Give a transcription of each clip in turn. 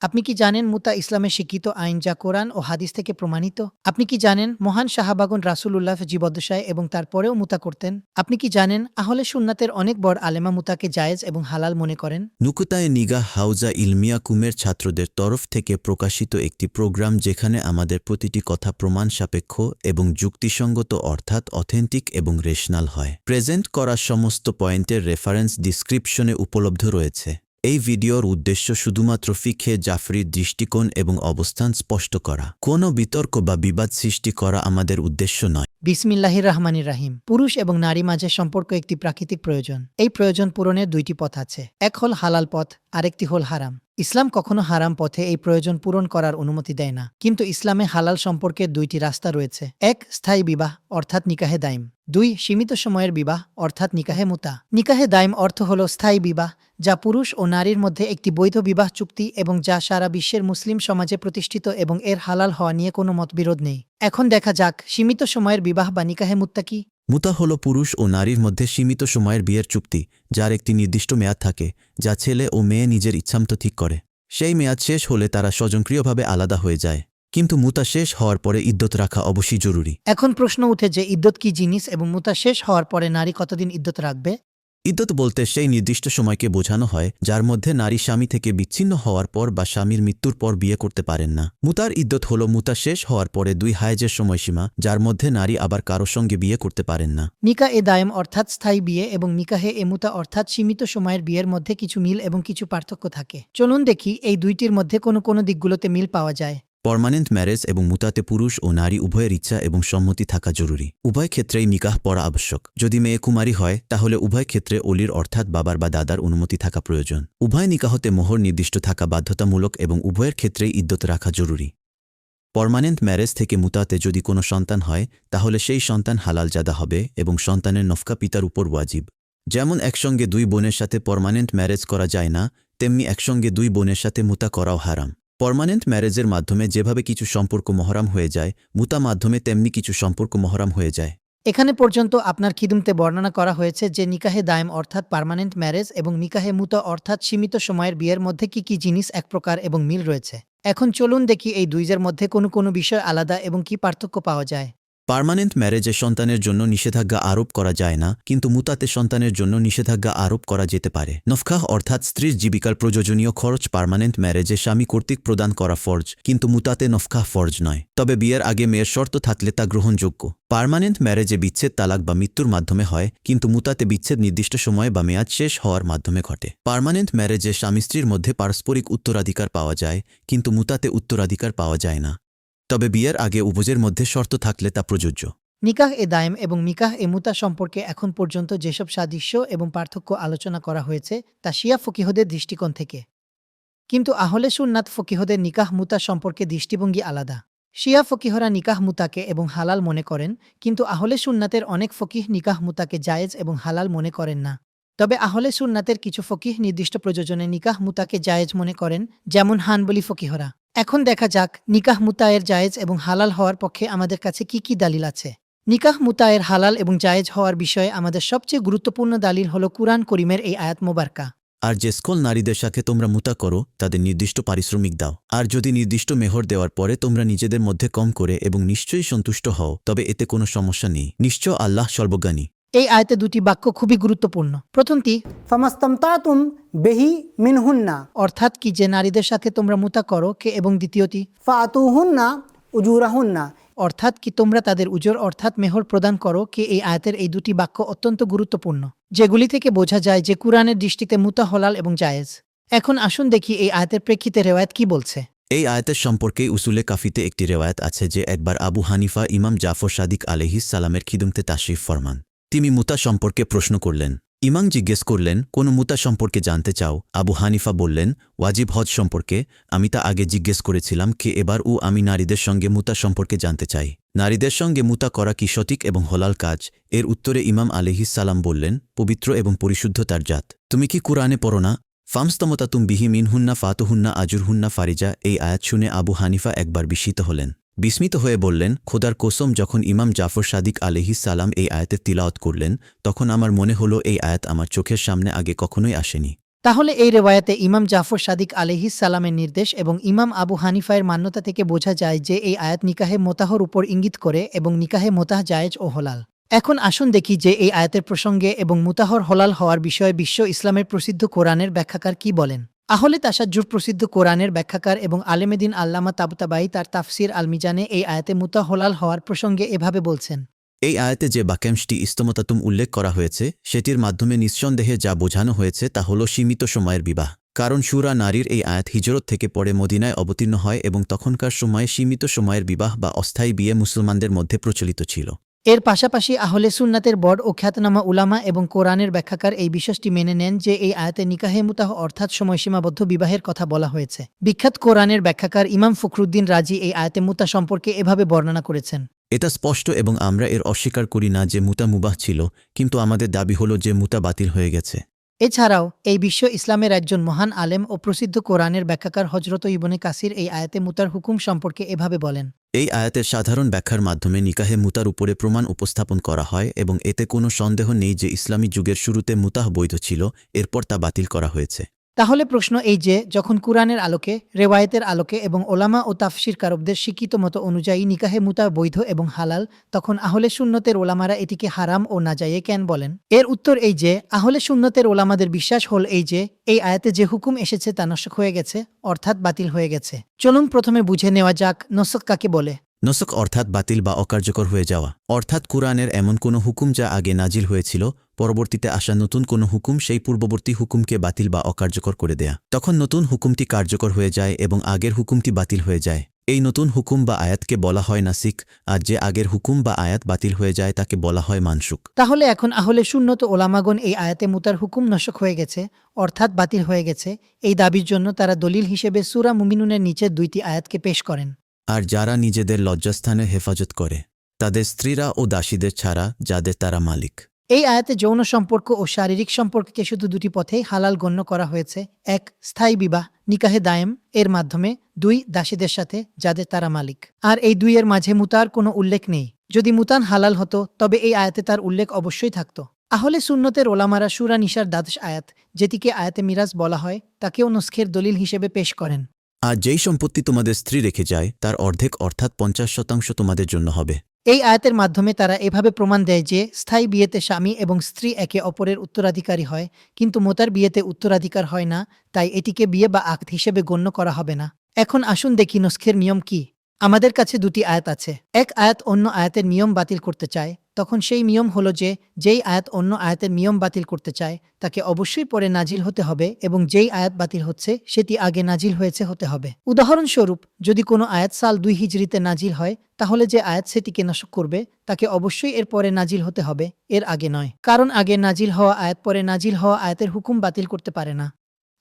আপনি কি জানেন মুতা ইসলামের শিক্ষিত আইন যা কোরআন ও হাদিস থেকে প্রমাণিত? আপনি কি জানেন মহান শাহাবাগুন রাসুলুল্লাহ জীবদ্দশায় এবং তারপরেও মুতা করতেন? আপনি কি জানেন আহলে সুন্নাতের অনেক বড় আলেমা মুতাকে জায়েজ এবং হালাল মনে করেন? নুকুতায় নিগা হাউজা ইলমিয়া কুমের ছাত্রদের তরফ থেকে প্রকাশিত একটি প্রোগ্রাম যেখানে আমাদের প্রতিটি কথা প্রমাণ সাপেক্ষ এবং যুক্তিসঙ্গত অর্থাৎ অথেন্টিক এবং রেশনাল হয়। প্রেজেন্ট করা সমস্ত পয়েন্টের রেফারেন্স ডিসক্রিপশনে উপলব্ধ রয়েছে। এই ভিডিওর উদ্দেশ্য শুধুমাত্র ফিখে জাফরির দৃষ্টিকোণ এবং অবস্থান স্পষ্ট করা। কোনো বিতর্ক বা বিবাদ সৃষ্টি করা আমাদের উদ্দেশ্য নয়। বিসমিল্লাহির রহমানির রাহিম। পুরুষ এবং নারী মাঝে সম্পর্ক একটি প্রাকৃতিক প্রয়োজন। এই প্রয়োজন পূরণের দুইটি পথ আছে। এক হল হালাল পথ, আরেকটি হল হারাম। ইসলাম কখনো হারাম পথে এই প্রয়োজন পূরণ করার অনুমতি দেয় না, কিন্তু ইসলামে হালাল সম্পর্কের দুইটি রাস্তা রয়েছে। এক, স্থায়ী বিবাহ, অর্থাৎ নিকাহে দাইম। দুই, সীমিত সময়ের বিবাহ, অর্থাৎ নিকাহে মুতা। নিকাহে দাইম অর্থ হল স্থায়ী বিবাহ, যা পুরুষ ও নারীর মধ্যে একটি বৈধ বিবাহ চুক্তি এবং যা সারা বিশ্বের মুসলিম সমাজে প্রতিষ্ঠিত এবং এর হালাল হওয়া নিয়ে কোনো মতবিরোধ নেই। এখন দেখা যাক, সীমিত সময়ের বিবাহ বা নিকাহে মুত্তা কি? মুতা হল পুরুষ ও নারীর মধ্যে সীমিত সময়ের বিয়ের চুক্তি, যার একটি নির্দিষ্ট মেয়াদ থাকে, যা ছেলে ও মেয়ে নিজের ইচ্ছামতো ঠিক করে। সেই মেয়াদ শেষ হলে তারা স্বজনক্রিয়ভাবে আলাদা হয়ে যায়। কিন্তু মুতা শেষ হওয়ার পরে ইদ্যত রাখা অবশ্যই জরুরি। এখন প্রশ্ন উঠে যে ইদ্যত কি জিনিস এবং মুতা শেষ হওয়ার পরে নারী কতদিন ইদ্যত রাখবে? ইদ্যত বলতে সেই নির্দিষ্ট সময়কে বোঝানো হয়, যার মধ্যে নারী স্বামী থেকে বিচ্ছিন্ন হওয়ার পর বা স্বামীর মৃত্যুর পর বিয়ে করতে পারেন না। মুতার ইদ্যত হল মুতা শেষ হওয়ার পরে দুই হায়েজের সময়সীমা, যার মধ্যে নারী আবার কারও সঙ্গে বিয়ে করতে পারেন না। নিকা এ দায়েম অর্থাৎ স্থায়ী বিয়ে এবং নিকাহে মুতা অর্থাৎ সীমিত সময়ের বিয়ের মধ্যে কিছু মিল এবং কিছু পার্থক্য থাকে। চলুন দেখি এই দুইটির মধ্যে কোনো কোনো দিকগুলোতে মিল পাওয়া যায়। পার্মানেন্ট ম্যারেজ এবং মুতাতে পুরুষ ও নারী উভয়ের ইচ্ছা এবং সম্মতি থাকা জরুরি। উভয় ক্ষেত্রেই নিকাহ পড়া আবশ্যক। যদি মেয়ে কুমারী হয়, তাহলে উভয় ক্ষেত্রে অলির অর্থাৎ বাবার বা দাদার অনুমতি থাকা প্রয়োজন। উভয় নিকাহতে মোহর নির্দিষ্ট থাকা বাধ্যতামূলক এবং উভয়ের ক্ষেত্রেই ইদ্যত রাখা জরুরি। পার্মানেন্ট ম্যারেজ থেকে মুতাতে যদি কোনো সন্তান হয়, তাহলে সেই সন্তান হালাল জাদা হবে এবং সন্তানের নফকা পিতার উপর ওয়াজিব। যেমন একসঙ্গে দুই বোনের সাথে পার্মানেন্ট ম্যারেজ করা যায় না, তেমনি একসঙ্গে দুই বোনের সাথে মুতা করাও হারাম। পার্মানেন্ট ম্যারেজের মাধ্যমে যেভাবে কিছু সম্পর্ক মহরাম হয়ে যায়, মুতা মাধ্যমে তেমনি কিছু সম্পর্ক মহরাম হয়ে যায়। এখানে পর্যন্ত আপনার খিদুমতে বর্ণনা করা হয়েছে যে নিকাহে দায়ম অর্থাৎ পার্মানেন্ট ম্যারেজ এবং নিকাহে মুতা অর্থাৎ সীমিত সময়ের বিয়ের মধ্যে কি কি জিনিস এক প্রকার এবং মিল রয়েছে। এখন চলুন দেখি এই দুইজের মধ্যে কোনো কোনো বিষয় আলাদা এবং কি পার্থক্য পাওয়া যায়। পার্মানেন্ট ম্যারেজে সন্তানের জন্য নিষেধাজ্ঞা আরোপ করা যায় না, কিন্তু মুতাতে সন্তানের জন্য নিষেধাজ্ঞা আরোপ করা যেতে পারে। নফখাহ অর্থাৎ স্ত্রীর জীবিকার প্রয়োজনীয় খরচ পার্মানেন্ট ম্যারেজে স্বামী কর্তৃক প্রদান করা ফরজ, কিন্তু মুতাতে নফখাহ ফরজ নয়। তবে বিয়ের আগে মেয়ের শর্ত থাকলে তা গ্রহণযোগ্য। পার্মানেন্ট ম্যারেজে বিচ্ছেদ, তালাক বা মৃত্যুর মাধ্যমে হয়, কিন্তু মুতাতে বিচ্ছেদ নির্দিষ্ট সময় বা মেয়াদ শেষ হওয়ার মাধ্যমে ঘটে। পার্মানেন্ট ম্যারেজে স্বামী স্ত্রীর মধ্যে পারস্পরিক উত্তরাধিকার পাওয়া যায়, কিন্তু মুতাতে উত্তরাধিকার পাওয়া যায় না। তবে বিয়ের আগে উভয়ের মধ্যে শর্ত থাকলে তা প্রযোজ্য। নিকাহ এ দায়েম এবং নিকাহ এ মুতা সম্পর্কে এখন পর্যন্ত যেসব সাদৃশ্য এবং পার্থক্য আলোচনা করা হয়েছে, তা শিয়া ফকিহদের দৃষ্টিকোণ থেকে। কিন্তু আহলে সুন্নাত ফকিহদের নিকাহ মুতা সম্পর্কে দৃষ্টিভঙ্গি আলাদা। শিয়া ফকিহরা নিকাহ মুতাকে এবং হালাল মনে করেন, কিন্তু আহলে সুন্নাতের অনেক ফকিহ নিকাহ মুতাকে জায়েজ এবং হালাল মনে করেন না। তবে আহলে সুন্নাতের কিছু ফকিহ নির্দিষ্ট প্রযোজনে নিকাহ মুতাকে জায়েজ মনে করেন, যেমন হানবলি ফকিহরা। এখন দেখা যাক নিকাহ মুতায়ের জায়েজ এবং হালাল হওয়ার পক্ষে আমাদের কাছে কি কি দালিল আছে। নিকাহ মুতায়ের হালাল এবং জায়েজ হওয়ার বিষয়ে আমাদের সবচেয়ে গুরুত্বপূর্ণ দালিল হল কুরআন করিমের এই আয়াত মোবারকা। আর যে স্কল নারীদের সাথে তোমরা মুতা করো, তাদের নির্দিষ্ট পারিশ্রমিক দাও। আর যদি নির্দিষ্ট মেহর দেওয়ার পরে তোমরা নিজেদের মধ্যে কম করে এবং নিশ্চয়ই সন্তুষ্ট হও, তবে এতে কোনো সমস্যা নেই। নিশ্চয় আল্লাহ সর্বজ্ঞানী। এই আয়াতে দুটি বাক্য খুবই গুরুত্বপূর্ণ। প্রথমটি ফামাস্তামতাতুম বেহি মিনহুন্না অর্থাৎ কি যে নারীদের সাথে তোমরা মুতা করো কে এবং দ্বিতীয়টি ফাতুহুন্না উজুরাহুন্না অর্থাৎ কি তোমরা তাদের উজোর অর্থাৎ মেহর প্রদান করো কে এই আয়াতের এই দুটি বাক্য অত্যন্ত গুরুত্বপূর্ণ। যেগুলি থেকে বোঝা যায় যে কুরআনের দৃষ্টিতে মুতা হলাল এবং জায়েজ। এখন আসুন দেখি এই আয়াতের প্রেক্ষিতে রেওয়ায়ত কি বলছে। এই আয়াতের সম্পর্কে উসুলে কাফিতে একটি রেওয়ায়ত আছে যে একবার আবু হানিফা ইমাম জাফর সাদিক আলহিস সালামের খিদুমতে তাশরিফ ফরমান। তিনি মুতা সম্পর্কে প্রশ্ন করলেন। ইমাম জিজ্ঞেস করলেন, কোন মুতা সম্পর্কে জানতে চাও? আবু হানিফা বললেন, ওয়াজিব হজ সম্পর্কে। আমি তা আগে জিজ্ঞেস করেছিলাম কে এবার ও আমি নারীদের সঙ্গে মুতা সম্পর্কে জানতে চাই। নারীদের সঙ্গে মুতা করা কি সঠিক এবং হলাল কাজ? এর উত্তরে ইমাম সালাম বললেন, পবিত্র এবং পরিশুদ্ধ তার জাত। তুমি কি কুরআনে পড়ো না? ফামস্তমতা তুম বিহি মিনহুন্না ফাতুহুন্না আজুরহুন্না ফারিজা এই আয়াত শুনে আবু হানিফা একবার বিস্মিত হলেন। বিস্মিত হয়ে বললেন, খোদার কোসম, যখন ইমাম জাফর সাদিক আলহিস সালাম এই আয়াতের তিলাওয়াত করলেন, তখন আমার মনে হল এই আয়াত আমার চোখের সামনে আগে কখনোই আসেনি। তাহলে এই রেওয়ায়াতে ইমাম জাফর সাদিক আলহিস সালামের নির্দেশ এবং ইমাম আবু হানিফায়ের মান্যতা থেকে বোঝা যায় যে এই আয়াত নিকাহে মোতাহর উপর ইঙ্গিত করে এবং নিকাহে মোতাহ জায়েজ ও হলাল। এখন আসুন দেখি যে এই আয়াতের প্রসঙ্গে এবং মুতাহর হলাল হওয়ার বিষয়ে বিশ্ব ইসলামের প্রসিদ্ধ কোরআনের ব্যাখ্যাকার কি বলেন। আহলে তাসাজ্জুর প্রসিদ্ধ কোরআনের ব্যাখ্যাকার এবং আলেমেদিন আল্লামা তাবতাবাই তার তাফসির আল মিজানে এই আয়াতে মুতা হলাল হওয়ার প্রসঙ্গে এভাবে বলছেন। এই আয়াতে যে বাক্যাংশটি ইস্তমতাতুম উল্লেখ করা হয়েছে, সেটির মাধ্যমে নিঃসন্দেহে যা বোঝানো হয়েছে তা হল সীমিত সময়ের বিবাহ। কারণ সুরা নারীর এই আয়াত হিজরত থেকে পরে মদিনায় অবতীর্ণ হয় এবং তখনকার সময়ে সীমিত সময়ের বিবাহ বা অস্থায়ী বিয়ে মুসলমানদের মধ্যে প্রচলিত ছিল। এর পাশাপাশি আহলে সুন্নাতের বড় ও খ্যাতনামা উলামা এবং কোরআনের ব্যাখ্যাকার এই বিশ্বাসটি মেনে নেন যে এই আয়াতে নিকাহে মুতাহ অর্থাৎ সময়সীমাবদ্ধ বিবাহের কথা বলা হয়েছে। বিখ্যাত কোরআনের ব্যাখ্যাকার ইমাম ফখরুদ্দিন রাজি এই আয়াতে মুতা সম্পর্কে এভাবে বর্ণনা করেছেন। এটা স্পষ্ট এবং আমরা এর অস্বীকার করি না যে মুতা মুবাহ ছিল, কিন্তু আমাদের দাবি হলো যে মুতা বাতিল হয়ে গেছে। এছাড়াও, এই বিশ্ব ইসলামের একজন মহান আলেম ও প্রসিদ্ধ কোরআনের ব্যাখ্যাকার হজরত ইবনে কাসির এই আয়াতে মুতার হুকুম সম্পর্কে এভাবে বলেন। এই আয়াতের সাধারণ ব্যাখ্যার মাধ্যমে নিকাহে মুতার উপরে প্রমাণ উপস্থাপন করা হয় এবং এতে কোনো সন্দেহ নেই যে ইসলামী যুগের শুরুতে মুতাহ বৈধ ছিল, এরপর তা বাতিল করা হয়েছে। তাহলে প্রশ্ন এই যে, যখন কুরআনের আলোকে, রেওয়ায়েতের আলোকে এবং ওলামা ও তাফসির কারকদের শিক্ষিত মতো অনুযায়ী নিকাহে মুতা বৈধ এবং হালাল, তখন আহলে সুন্নতের ওলামারা এটিকে হারাম ও নাজাইয়ে কেন বলেন? এর উত্তর এই যে, আহলে সুন্নতের ওলামাদের বিশ্বাস হল এই যে, এই আয়াতে যে হুকুম এসেছে তা নস্ক হয়ে গেছে, অর্থাৎ বাতিল হয়ে গেছে। চলুন প্রথমে বুঝে নেওয়া যাক নসক কাকে বলে। নসক অর্থাৎ বাতিল বা অকার্যকর হয়ে যাওয়া। অর্থাৎ কুরআনের এমন কোনো হুকুম যা আগে নাজিল হয়েছিল, পরবর্তীতে আসা নতুন কোনো হুকুম সেই পূর্ববর্তী হুকুমকে বাতিল বা অকার্যকর করে দেয়া। তখন নতুন হুকুমটি কার্যকর হয়ে যায় এবং আগের হুকুমটি বাতিল হয়ে যায়। এই নতুন হুকুম বা আয়াতকে বলা হয় নাসিক, আর যে আগের হুকুম বা আয়াত বাতিল হয়ে যায় তাকে বলা হয় মানসুক। তাহলে এখন আহলে সুন্নত ওলামাগণ এই আয়াতে মুতার হুকুম নশক হয়ে গেছে, অর্থাৎ বাতিল হয়ে গেছে। এই দাবির জন্য তারা দলিল হিসেবে সুরা মুমিনুনের নিচের দুইটি আয়াতকে পেশ করেন। আর যারা নিজেদের লজ্জাস্থানে হেফাজত করে, তাদের স্ত্রীরা ও দাসীদের ছাড়া যাদের তারা মালিক। এই আয়াতে যৌন সম্পর্ক ও শারীরিক সম্পর্ককে শুধু দুটি পথেই হালাল গণ্য করা হয়েছে। এক, স্থায়ী বিবাহ, নিকাহে দায়েম। এর মাধ্যমে দুই, দাসীদের সাথে যাদের তারা মালিক। আর এই দুইয়ের মাঝে মুতার কোনো উল্লেখ নেই। যদি মুতান হালাল হতো, তবে এই আয়াতে তার উল্লেখ অবশ্যই থাকত। আহলে সুন্নতের ওলামারা সুরা নিশার দ্বাদশ আয়াত, যেটিকে আয়াতে মিরাজ বলা হয়, তাকেও নস্খের দলিল হিসেবে পেশ করেন। আর যেই সম্পত্তি তোমাদের স্ত্রী রেখে যায়, তার অর্ধেক অর্থাৎ পঞ্চাশ শতাংশ তোমাদের জন্য হবে। এই আয়াতের মাধ্যমে তারা এভাবে প্রমাণ দেয় যে, স্থায়ী বিয়েতে স্বামী এবং স্ত্রী একে অপরের উত্তরাধিকারী হয়, কিন্তু মোতার বিয়েতে উত্তরাধিকার হয় না, তাই এটিকে বিয়ে বা আক্ত হিসেবে গণ্য করা হবে না। এখন আসুন দেখি নস্কের নিয়ম কি। আমাদের কাছে দুটি আয়াত আছে। এক আয়াত অন্য আয়াতের নিয়ম বাতিল করতে চায়, তখন সেই নিয়ম হলো যে, যেই আয়াত অন্য আয়াতের নিয়ম বাতিল করতে চায়, তাকে অবশ্যই পরে নাজিল হতে হবে এবং যেই আয়াত বাতিল হচ্ছে, সেটি আগে নাজিল হয়েছে হতে হবে। উদাহরণস্বরূপ, যদি কোনো আয়াত সাল দুই হিজড়িতে নাজিল হয়, তাহলে যে আয়াত সেটিকে নাশক করবে, তাকে অবশ্যই এর পরে নাজিল হতে হবে, এর আগে নয়। কারণ আগে নাজিল হওয়া আয়াত পরে নাজিল হওয়া আয়াতের হুকুম বাতিল করতে পারে না।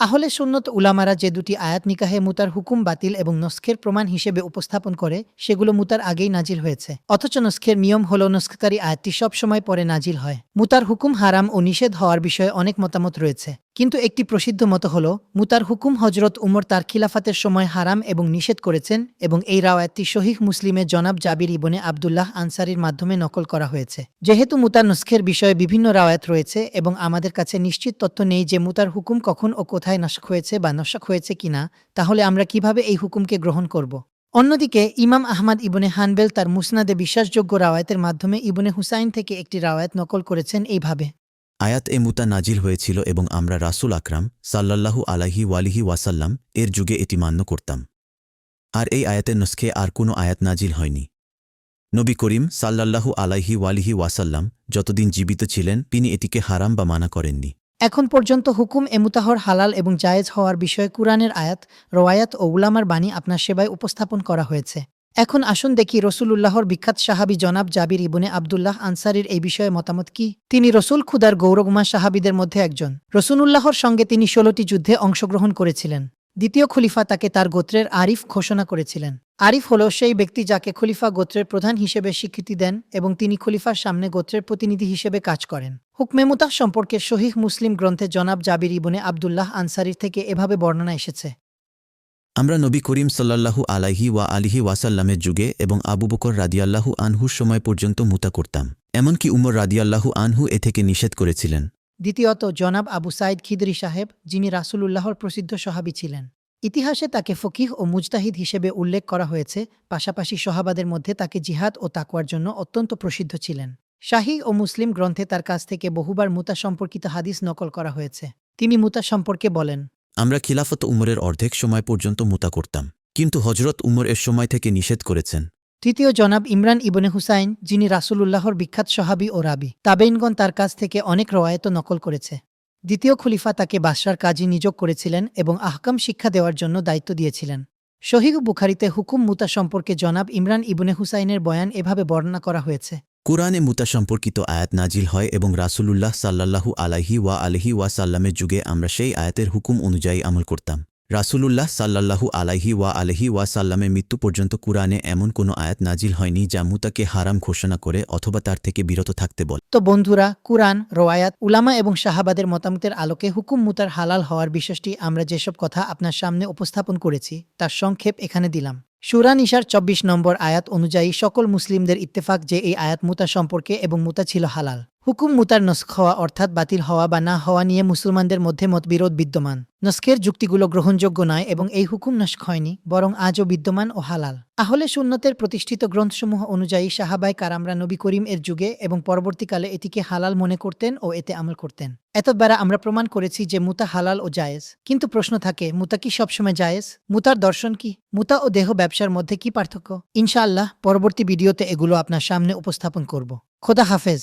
আহলে সুন্নত উলামারা যে দুটি আয়াত নিকাহে মুতার হুকুম বাতিল এবং নস্কের প্রমাণ হিসেবে উপস্থাপন করে, সেগুলো মুতার আগেই নাজিল হয়েছে। অথচ নস্কের নিয়ম হল নস্ককারী আয়াতটি সব সময় পরে নাজিল হয়। মুতার হুকুম হারাম ও নিষেধ হওয়ার বিষয়ে অনেক মতামত রয়েছে। কিন্তু একটি প্রসিদ্ধ মত হল, মুতার হুকুম হজরত উমর তার খিলাফাতের সময় হারাম এবং নিষেধ করেছেন এবং এই রাওয়ায়তটি শহীদ মুসলিমে জনাব জাবির ইবনে আবদুল্লাহ আনসারির মাধ্যমে নকল করা হয়েছে। যেহেতু মুতার নস্খের বিষয়ে বিভিন্ন রাওয়ায়ত রয়েছে এবং আমাদের কাছে নিশ্চিত তথ্য নেই যে মুতার হুকুম কখন ও কোথায় নশক হয়েছে বা নশক হয়েছে কিনা, তাহলে আমরা কীভাবে এই হুকুমকে গ্রহণ করব? অন্যদিকে, ইমাম আহমদ ইবনে হানবেল তার মুসনাদে বিশ্বাসযোগ্য রাওয়ায়তের মাধ্যমে ইবনে হুসাইন থেকে একটি রাওয়ায়ত নকল করেছেন এইভাবে। আয়াত এ মুতা নাজিল হয়েছিল এবং আমরা রাসুল আকরাম সাল্লাল্লাহু আলাহি ওয়ালিহি ওয়াসাল্লাম এর যুগে এটি মান্য করতাম। আর এই আয়াতের নস্খে আর কোনো আয়াত নাজিল হয়নি। নবী করিম সাল্লাল্লাহু আলাইহি ওয়ালিহি ওয়াসাল্লাম যতদিন জীবিত ছিলেন, তিনি এটিকে হারাম বা মানা করেননি। এখন পর্যন্ত হুকুম এমুতাহর হালাল এবং জায়েজ হওয়ার বিষয়ে কুরআনের আয়াত, রওয়ায়াত ও উলামার বাণী আপনার সেবায় উপস্থাপন করা হয়েছে। এখন আসুন দেখি রসুলুল্লাহর বিখ্যাত সাহাবি জনাব জাবির ইবনে আবদুল্লাহ আনসারির এই বিষয়ে মতামত কি? তিনি রসুল খুদার গৌরবমা সাহাবিদের মধ্যে একজন। রসুলুল্লাহর সঙ্গে তিনি ষোলোটি যুদ্ধে অংশগ্রহণ করেছিলেন। দ্বিতীয় খলিফা তাকে তার গোত্রের আরিফ ঘোষণা করেছিলেন। আরিফ হল সেই ব্যক্তি যাকে খলিফা গোত্রের প্রধান হিসেবে স্বীকৃতি দেন এবং তিনি খলিফার সামনে গোত্রের প্রতিনিধি হিসেবে কাজ করেন। হুকমে মুতাহ সম্পর্কে শহীহ মুসলিম গ্রন্থে জনাব জাবির ইবনে আবদুল্লাহ আনসারির থেকে এভাবে বর্ণনা এসেছে। আমরা নবী করিম সাল্লাল্লাহু আলাইহি ওয়া আলিহি ওয়াসাল্লামের যুগে এবং আবু বকর রাদিয়াল্লাহু আনহুর সময় পর্যন্ত মুতা করতাম। এমনকি উমর রাদিয়াল্লাহু আনহু এ থেকে নিষেধ করেছিলেন। দ্বিতীয়ত, জনাব আবু সাইদ খিদরি সাহেব, যিনি রাসূলুল্লাহর প্রসিদ্ধ সহাবী ছিলেন। ইতিহাসে তাকে ফকিহ ও মুজতাহিদ হিসেবে উল্লেখ করা হয়েছে, পাশাপাশি সহাবাদের মধ্যে তাকে জিহাদ ও তাকওয়ার জন্য অত্যন্ত প্রসিদ্ধ ছিলেন। শাহী ও মুসলিম গ্রন্থে তার কাছ থেকে বহুবার মুতা সম্পর্কিত হাদিস নকল করা হয়েছে। তিনি মুতা সম্পর্কে বলেন আমরা খিলাফত উমরের অর্ধেক সময় পর্যন্ত মুতা করতাম, কিন্তু হজরত উমর এর সময় থেকে নিষেধ করেছেন। তৃতীয় জনাব ইমরান ইবনে হুসাইন, যিনি রাসূলুল্লাহর বিখ্যাত সহাবী ও রাবি, তাবেইনগণ তার কাছ থেকে অনেক রওয়ায়ত নকল করেছে। দ্বিতীয় খলিফা তাকে বাদশার কাজী নিযোগ করেছিলেন এবং আহকাম শিক্ষা দেওয়ার জন্য দায়িত্ব দিয়েছিলেন। শহীদ বুখারিতে হুকুম মুতা সম্পর্কে জনাব ইমরান ইবনে হুসাইনের বয়ান এভাবে বর্ণনা করা হয়েছে। কুরআনে মুতা সম্পর্কিত আয়াত নাজিল হয় এবং রাসূলুল্লাহ সাল্লাল্লাহু আলাইহি ওয়া আলহি ওয়া সাল্লামের যুগে আমরা সেই আয়াতের হুকুম অনুযায়ী আমল করতাম। রাসূলুল্লাহ সাল্লাল্লাহু আলাইহি ওয়া আলহি ওয়া সাল্লামের মৃত্যু পর্যন্ত কুরআনে এমন কোনো আয়াত নাজিল হয়নি যা মুতাকে হারাম ঘোষণা করে অথবা তার থেকে বিরত থাকতে বলে। তো বন্ধুরা, কুরআন রওয়ায়াত উলামা এবং শাহাবাদের মতামতের আলোকে হুকুম মুতার হালাল হওয়ার বিশ্বাসটি আমরা যেসব কথা আপনার সামনে উপস্থাপন করেছি, তার সংক্ষেপ এখানে দিলাম। সুরা নিশার চব্বিশ নম্বর আয়াত অনুযায়ী সকল মুসলিমদের ইত্তেফাক যে এই আয়াত মুতা সম্পর্কে এবং মুতা ছিল হালাল। হুকুম মুতার নস্ক হওয়া অর্থাৎ বাতিল হওয়া বা না হওয়া নিয়ে মুসলমানদের মধ্যে মতবিরোধ বিদ্যমান। নস্কের যুক্তিগুলো গ্রহণযোগ্য নয় এবং এই হুকুম নস্ক হয়নি, বরং আজও বিদ্যমান ও হালাল। আহলে সুন্নতের প্রতিষ্ঠিত গ্রন্থসমূহ অনুযায়ী সাহাবাই কারামরা নবী করিম এর যুগে এবং পরবর্তীকালে এটিকে হালাল মনে করতেন ও এতে আমল করতেন। এতদ্বারা আমরা প্রমাণ করেছি যে মুতা হালাল ও জায়েজ। কিন্তু প্রশ্ন থাকে, মুতা কি সবসময় জায়েজ? মুতার দর্শন কি? মুতা ও দেহ ব্যবসার মধ্যে কি পার্থক্য? ইনশাআল্লাহ পরবর্তী ভিডিওতে এগুলো আপনার সামনে উপস্থাপন করব। খোদা হাফেজ।